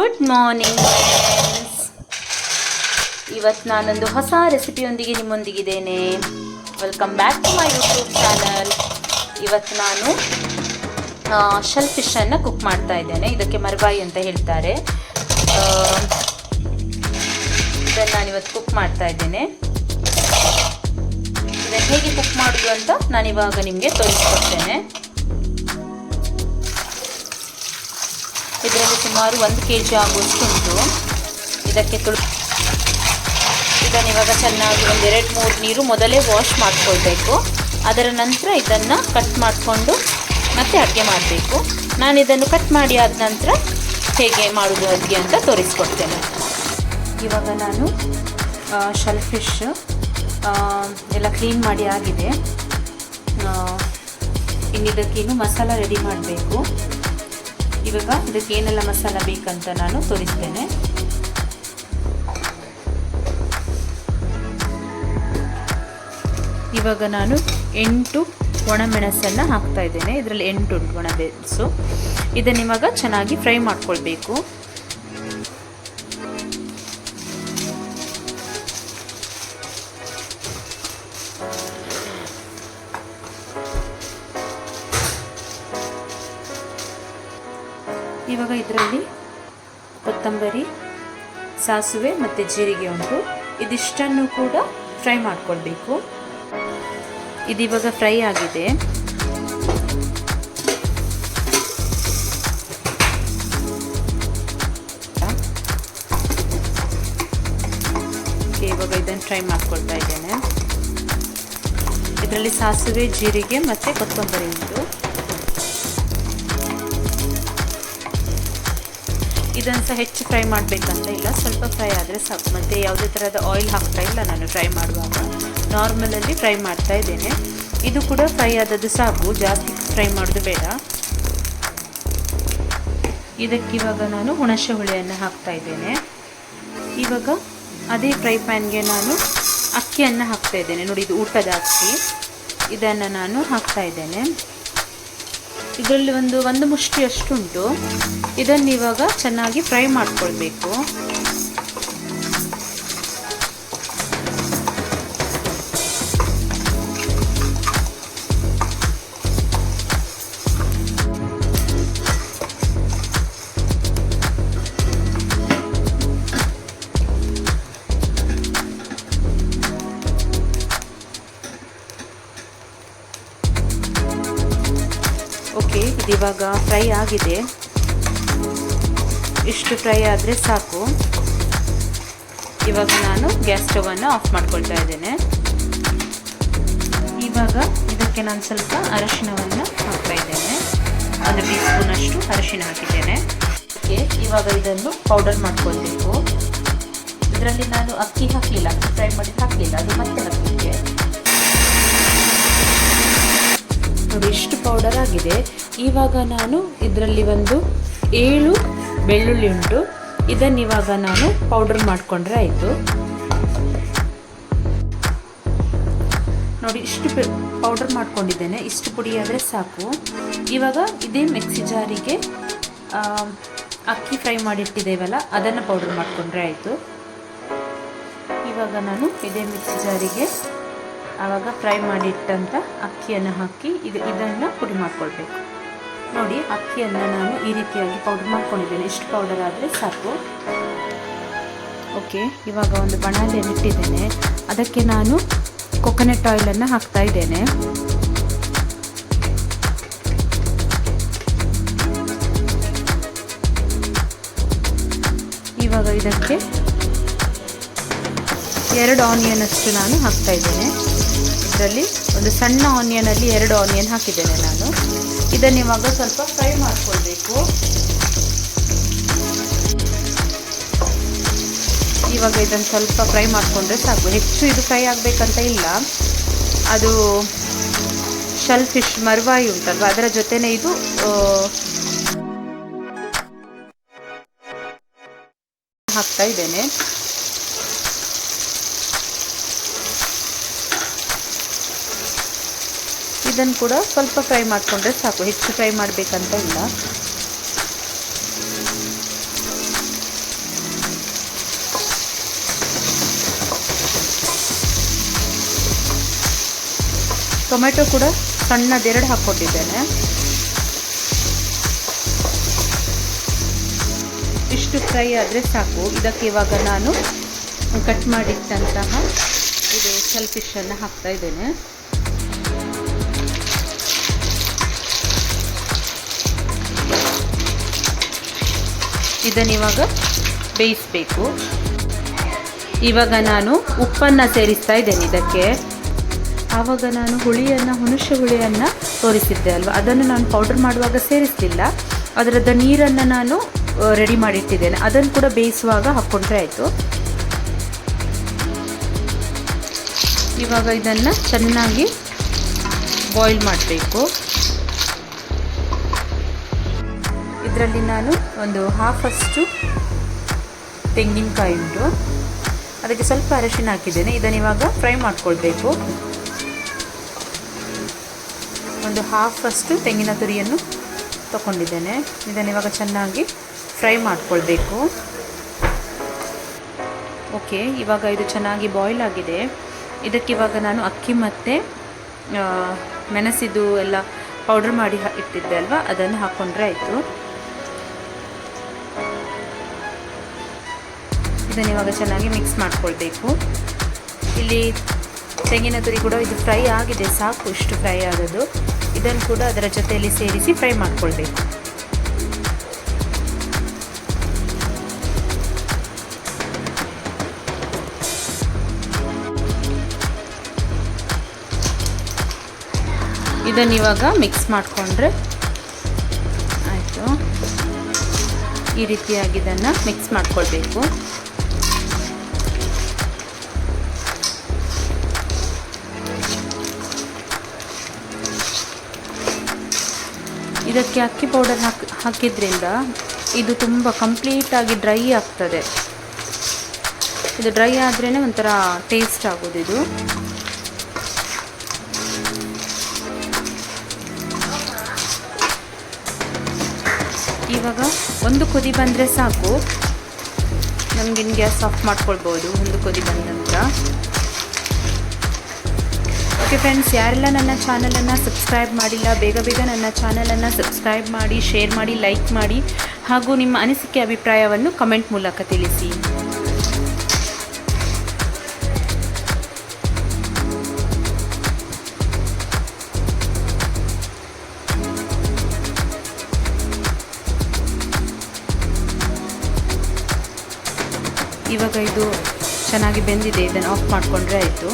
Good morning ಇವತ್ತು ನಾನೊಂದು ಹೊಸ ರೆಸಿಪಿಯೊಂದಿಗೆ ನಿಮ್ಮೊಂದಿಗಿದ್ದೇನೆ. Welcome back to my YouTube channel ಇವತ್ತು ನಾನು ಶೆಲ್ ಫಿಶನ್ನು ಕುಕ್ ಮಾಡ್ತಾ ಇದ್ದೇನೆ. ಇದಕ್ಕೆ ಮರಬಾಯಿ ಅಂತ ಹೇಳ್ತಾರೆ. ಇದನ್ನು ನಾನು ಇವತ್ತು ಕುಕ್ ಮಾಡ್ತಾ ಇದ್ದೇನೆ. ಇದನ್ನು ಹೇಗೆ ಕುಕ್ ಮಾಡೋದು ಅಂತ ನಾನಿವಾಗ ನಿಮಗೆ ತೋರಿಸ್ಕೊಡ್ತೇನೆ. ಇದರಲ್ಲಿ ಸುಮಾರು ಒಂದು ಕೆ ಜಿ ಆಗುವಷ್ಟು ಉಂಟು. ಇದಕ್ಕೆ ತುಳು ಇದನ್ನು ಇವಾಗ ಚೆನ್ನಾಗಿ ಒಂದು ಎರಡು ಮೂರು ನೀರು ಮೊದಲೇ ವಾಶ್ ಮಾಡಿಕೊಳ್ಬೇಕು. ಅದರ ನಂತರ ಇದನ್ನು ಕಟ್ ಮಾಡಿಕೊಂಡು ಮತ್ತೆ ಅಡುಗೆ ಮಾಡಬೇಕು. ನಾನು ಇದನ್ನು ಕಟ್ ಮಾಡಿ ಆದ ನಂತರ ಹೇಗೆ ಮಾಡೋದು ಅಡುಗೆ ಅಂತ ತೋರಿಸ್ಕೊಡ್ತೇನೆ. ಇವಾಗ ನಾನು ಶೆಲ್ ಫಿಶ್ ಎಲ್ಲ ಕ್ಲೀನ್ ಮಾಡಿ ಆಗಿದೆ. ಆ, ಇನ್ನು ಇದಕ್ಕೇನು ಮಸಾಲ ರೆಡಿ ಮಾಡಬೇಕು. ಇವಾಗ ಇದಕ್ಕೆ ಏನೆಲ್ಲ ಮಸಾಲ ಬೇಕಂತ ನಾನು ತೋರಿಸ್ತೇನೆ. ಇವಾಗ ನಾನು ಎಂಟು ಒಣಮೆಣಸನ್ನು ಹಾಕ್ತಾ ಇದ್ದೇನೆ. ಇದರಲ್ಲಿ ಎಂಟು ಉಂಟು ಒಣಮೆಣಸು ಇದನ್ನು ಇವಾಗ ಚೆನ್ನಾಗಿ ಫ್ರೈ ಮಾಡ್ಕೊಳ್ಬೇಕು. ಇವಾಗ ಇದರಲ್ಲಿ ಕೊತ್ತಂಬರಿ, ಸಾಸುವೆ ಮತ್ತು ಜೀರಿಗೆ ಉಂಟು. ಇದಿಷ್ಟನ್ನು ಕೂಡ ಫ್ರೈ ಮಾಡಿಕೊಳ್ಬೇಕು. ಇದಿವಾಗ ಫ್ರೈ ಆಗಿದೆ. ಇವಾಗ ಇದನ್ನು ಫ್ರೈ ಮಾಡ್ಕೊಳ್ತಾ ಇದ್ದೇನೆ. ಇದರಲ್ಲಿ ಸಾಸುವೆ, ಜೀರಿಗೆ ಮತ್ತು ಕೊತ್ತಂಬರಿ ಉಂಟು. ಇದನ್ನು ಸಹ ಹೆಚ್ಚು ಫ್ರೈ ಮಾಡಬೇಕಂತ ಇಲ್ಲ. ಸ್ವಲ್ಪ ಫ್ರೈ ಆದರೆ ಸಾಕು. ಮತ್ತು ಯಾವುದೇ ಥರದ ಆಯಿಲ್ ಹಾಕ್ತಾ ಇಲ್ಲ ನಾನು ಫ್ರೈ ಮಾಡುವಾಗ. ನಾರ್ಮಲಲ್ಲಿ ಫ್ರೈ ಮಾಡ್ತಾ ಇದ್ದೇನೆ. ಇದು ಕೂಡ ಫ್ರೈ ಆದದ್ದು ಸಾಕು. ಜಾಸ್ತಿ ಫ್ರೈ ಮಾಡೋದು ಬೇಡ. ಇದಕ್ಕಿವಾಗ ನಾನು ಹುಣಸೆ ಹುಳಿಯನ್ನು ಹಾಕ್ತಾ ಇದ್ದೇನೆ. ಇವಾಗ ಅದೇ ಫ್ರೈ ಪ್ಯಾನ್ಗೆ ನಾನು ಅಕ್ಕಿಯನ್ನು ಹಾಕ್ತಾ ಇದ್ದೇನೆ. ನೋಡಿ, ಇದು ಊಟದ ಅಕ್ಕಿ. ಇದನ್ನು ನಾನು ಹಾಕ್ತಾ ಇದ್ದೇನೆ. ಇದರಲ್ಲಿ ಒಂದು ಒಂದು ಮುಷ್ಟಿಯಷ್ಟು ಉಂಟು ಇದನ್ನು ಇವಾಗ ಚೆನ್ನಾಗಿ ಫ್ರೈ ಮಾಡ್ಕೊಳ್ಬೇಕು. ಓಕೆ ಇದು ಇವಾಗ ಫ್ರೈ ಆಗಿದೆ. ಇಷ್ಟು ಫ್ರೈ ಆದರೆ ಸಾಕು. ಇವಾಗ ನಾನು ಗ್ಯಾಸ್ ಸ್ಟವನ್ನು ಆಫ್ ಮಾಡ್ಕೊಳ್ತಾ ಇದ್ದೇನೆ. ಇವಾಗ ಇದಕ್ಕೆ ನಾನು ಸ್ವಲ್ಪ ಅರಶಿನವನ್ನು ಹಾಕ್ತಾ ಇದ್ದೇನೆ. ಒಂದು ಟೀ ಸ್ಪೂನಷ್ಟು ಅರಶಿನ ಹಾಕಿದ್ದೇನೆ. ಓಕೆ, ಇವಾಗ ಇದನ್ನು ಪೌಡರ್ ಮಾಡ್ಕೊಳ್ಬೇಕು. ಇದರಲ್ಲಿ ನಾನು ಅಕ್ಕಿ ಹಾಕಲಿಲ್ಲ, ಫ್ರೈ ಮಾಡಿ ಹಾಕಲಿಲ್ಲ, ಅದು ಮತ್ತೆ ಹಾಕಲಿಕ್ಕೆ. ನೋಡಿ ಇಷ್ಟು ಪೌಡರ್ ಆಗಿದೆ. ಇವಾಗ ನಾನು ಇದರಲ್ಲಿ ಒಂದು ಏಳು ಬೆಳ್ಳುಳ್ಳಿ ಉಂಟು. ಇದನ್ನು ಇವಾಗ ನಾನು ಪೌಡರ್ ಮಾಡಿಕೊಂಡ್ರೆ ಆಯಿತು. ನೋಡಿ, ಇಷ್ಟು ಪೌಡರ್ ಮಾಡ್ಕೊಂಡಿದ್ದೇನೆ. ಇಷ್ಟು ಪುಡಿ ಆದರೆ ಸಾಕು. ಇವಾಗ ಇದೇ ಮಿಕ್ಸಿ ಜಾರಿಗೆ ಅಕ್ಕಿ ಫ್ರೈ ಮಾಡಿಟ್ಟಿದ್ದೇವಲ್ಲ, ಅದನ್ನು ಪೌಡರ್ ಮಾಡಿಕೊಂಡ್ರೆ ಆಯಿತು. ಇವಾಗ ನಾನು ಇದೇ ಮಿಕ್ಸಿ ಜಾರಿಗೆ ಆವಾಗ ಫ್ರೈ ಮಾಡಿಟ್ಟಂಥ ಅಕ್ಕಿಯನ್ನು ಹಾಕಿ ಇದು ಇದನ್ನು ಪುಡಿ ಮಾಡ್ಕೊಳ್ಬೇಕು. ನೋಡಿ, ಅಕ್ಕಿಯನ್ನು ನಾನು ಈ ರೀತಿಯಾಗಿ ಪೌಡರ್ ಮಾಡ್ಕೊಂಡಿದ್ದೇನೆ. ಇಷ್ಟು ಪೌಡರ್ ಆದರೆ ಸಾಕು. ಓಕೆ ಇವಾಗ ಒಂದು ಬಣಾಲಿಯನ್ನು ಇಟ್ಟಿದ್ದೇನೆ. ಅದಕ್ಕೆ ನಾನು ಕೊಕೊನಟ್ ಆಯಿಲನ್ನು ಹಾಕ್ತಾ ಇದ್ದೇನೆ. ಇವಾಗ ಇದಕ್ಕೆ ಎರಡು ಆನಿಯನ್ ಅಷ್ಟು ನಾನು ಹಾಕ್ತಾ ಇದ್ದೇನೆ. ಇದರಲ್ಲಿ ಒಂದು ಸಣ್ಣ ಆನಿಯನಲ್ಲಿ ಎರಡು ಆನಿಯನ್ ಹಾಕಿದ್ದೇನೆ ನಾನು. ಇದನ್ನು ಇವಾಗ ಸ್ವಲ್ಪ ಫ್ರೈ ಮಾಡ್ಕೊಳ್ಬೇಕು. ಇವಾಗ ಇದನ್ನು ಸ್ವಲ್ಪ ಫ್ರೈ ಮಾಡಿಕೊಂಡ್ರೆ ಸಾಕು. ಹೆಚ್ಚು ಇದು ಫ್ರೈ ಆಗಬೇಕಂತ ಇಲ್ಲ. ಅದು ಶೆಲ್ ಫಿಶ್ ಮರ್ವಾಯಿ ಉಂಟಲ್ವ? ಅದರ ಜೊತೆನೇ ಇದು ಹಾಕ್ತಾ ಇದ್ದೇನೆ. ಇದನ್ನು ಕೂಡ ಸ್ವಲ್ಪ ಫ್ರೈ ಮಾಡಿಕೊಂಡ್ರೆ ಸಾಕು. ಹೆಚ್ಚು ಫ್ರೈ ಮಾಡಬೇಕಂತ ಇಲ್ಲ. ಟೊಮೆಟೊ ಕೂಡ ಸಣ್ಣದೆರಡು ಹಾಕ್ಕೊಟ್ಟಿದ್ದೇನೆ. ಇಷ್ಟು ಫ್ರೈ ಆದರೆ ಸಾಕು. ಇದಕ್ಕೆ ಇವಾಗ ನಾನು ಕಟ್ ಮಾಡಿಟ್ಟಂತಹ ಇದು ಸೆಲ್ಫಿಶನ್ನು ಹಾಕ್ತಾ ಇದ್ದೇನೆ. ಇದನ್ನು ಇವಾಗ ಬೇಯಿಸಬೇಕು. ಇವಾಗ ನಾನು ಉಪ್ಪನ್ನು ಸೇರಿಸ್ತಾ ಇದ್ದೇನೆ ಇದಕ್ಕೆ. ಆವಾಗ ನಾನು ಹುಳಿಯನ್ನು, ಹುಣಸೆ ಹುಳಿಯನ್ನು ತೋರಿಸಿದ್ದೆ ಅಲ್ವಾ? ಅದನ್ನು ನಾನು ಪೌಡರ್ ಮಾಡುವಾಗ ಸೇರಿಸಲಿಲ್ಲ. ಅದರದ ನೀರನ್ನು ನಾನು ರೆಡಿ ಮಾಡಿಟ್ಟಿದ್ದೇನೆ. ಅದನ್ನು ಕೂಡ ಬೇಯಿಸುವಾಗ ಹಾಕ್ಕೊಂಡ್ರೆ ಆಯಿತು. ಇವಾಗ ಇದನ್ನು ಚೆನ್ನಾಗಿ ಬಾಯ್ಲ್ ಮಾಡಬೇಕು. ಇದರಲ್ಲಿ ನಾನು ಒಂದು ಹಾಫಷ್ಟು ತೆಂಗಿನಕಾಯಿ ಉಂಟು. ಅದಕ್ಕೆ ಸ್ವಲ್ಪ ಅರಶಿನ ಹಾಕಿದ್ದೇನೆ. ಇದನ್ನು ಇವಾಗ ಫ್ರೈ ಮಾಡಿಕೊಳ್ಬೇಕು. ಒಂದು ಹಾಫಷ್ಟು ತೆಂಗಿನ ತುರಿಯನ್ನು ತಗೊಂಡಿದ್ದೇನೆ ಇದನ್ನು ಇವಾಗ ಚೆನ್ನಾಗಿ ಫ್ರೈ ಮಾಡಿಕೊಳ್ಬೇಕು. ಓಕೆ, ಇವಾಗ ಇದು ಚೆನ್ನಾಗಿ ಬಾಯ್ಲ್ ಆಗಿದೆ. ಇದಕ್ಕೆ ಇವಾಗ ನಾನು ಅಕ್ಕಿ ಮತ್ತು ಮೆಣಸಿದು ಎಲ್ಲ ಪೌಡ್ರ್ ಮಾಡಿ ಇಟ್ಟಿದ್ದೆ ಅಲ್ವಾ? ಅದನ್ನು ಹಾಕ್ಕೊಂಡ್ರೆ ಆಯಿತು. ಇದನ್ನು ಇವಾಗ ಚೆನ್ನಾಗಿ ಮಿಕ್ಸ್ ಮಾಡ್ಕೊಳ್ಬೇಕು. ಇಲ್ಲಿ ತೆಂಗಿನ ತುರಿ ಕೂಡ ಇದು ಫ್ರೈ ಆಗಿದೆ, ಸಾಕು ಇಷ್ಟು ಫ್ರೈ ಆಗೋದು ಇದನ್ನು ಕೂಡ ಅದರ ಜೊತೆಯಲ್ಲಿ ಸೇರಿಸಿ ಫ್ರೈ ಮಾಡ್ಕೊಳ್ಬೇಕು. ಇದನ್ನು ಇವಾಗ ಮಿಕ್ಸ್ ಮಾಡಿಕೊಂಡ್ರೆ ಆಯಿತು. ಈ ರೀತಿಯಾಗಿ ಇದನ್ನು ಮಿಕ್ಸ್ ಮಾಡ್ಕೊಳ್ಬೇಕು. ಇದಕ್ಕೆ ಅಕ್ಕಿ ಪೌಡರ್ ಹಾಕಿ, ಹಾಕಿದ್ರಿಂದ ಇದು ತುಂಬ ಕಂಪ್ಲೀಟಾಗಿ ಡ್ರೈ ಆಗ್ತದೆ. ಇದು ಡ್ರೈ ಆದ್ರೇ ಒಂಥರ ಟೇಸ್ಟ್ ಆಗೋದು ಇದು. ಇವಾಗ ಒಂದು ಕುದಿ ಬಂದರೆ ಸಾಕು. ನಮಗಿನ್ ಗ್ಯಾಸ್ ಆಫ್ ಮಾಡ್ಕೊಳ್ಬೋದು, ಒಂದು ಕುದಿ ಬಂದ ನಂತರ. ಓಕೆ ಫ್ರೆಂಡ್ಸ್, ಯಾರೆಲ್ಲ ನನ್ನ ಚಾನಲನ್ನು ಸಬ್ಸ್ಕ್ರೈಬ್ ಮಾಡಿಲ್ಲ, ಬೇಗ ಬೇಗ ನನ್ನ ಚಾನಲನ್ನು ಸಬ್ಸ್ಕ್ರೈಬ್ ಮಾಡಿ, ಶೇರ್ ಮಾಡಿ, ಲೈಕ್ ಮಾಡಿ ಹಾಗೂ ನಿಮ್ಮ ಅನಿಸಿಕೆ ಅಭಿಪ್ರಾಯವನ್ನು ಕಮೆಂಟ್ ಮೂಲಕ ತಿಳಿಸಿ. ಇವಾಗ ಇದು ಚೆನ್ನಾಗಿ ಬೆಂದಿದೆ, ಇದನ್ನು ಆಫ್ ಮಾಡಿಕೊಂಡ್ರೆ ಆಯಿತು.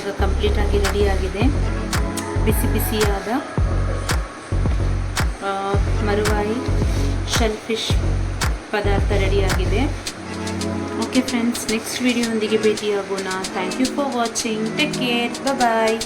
ಇವಾಗ ಕಂಪ್ಲೀಟಾಗಿ ರೆಡಿಯಾಗಿದೆ ಬಿಸಿ ಬಿಸಿಯಾದ ಮರುವಾಯಿ ಶೆಲ್ ಫಿಶ್ ಪದಾರ್ಥ ರೆಡಿಯಾಗಿದೆ ಓಕೆ ಫ್ರೆಂಡ್ಸ್ ನೆಕ್ಸ್ಟ್ ವಿಡಿಯೋಂದಿಗೆ ಭೇಟಿಯಾಗೋಣ. Thank you for watching take care bye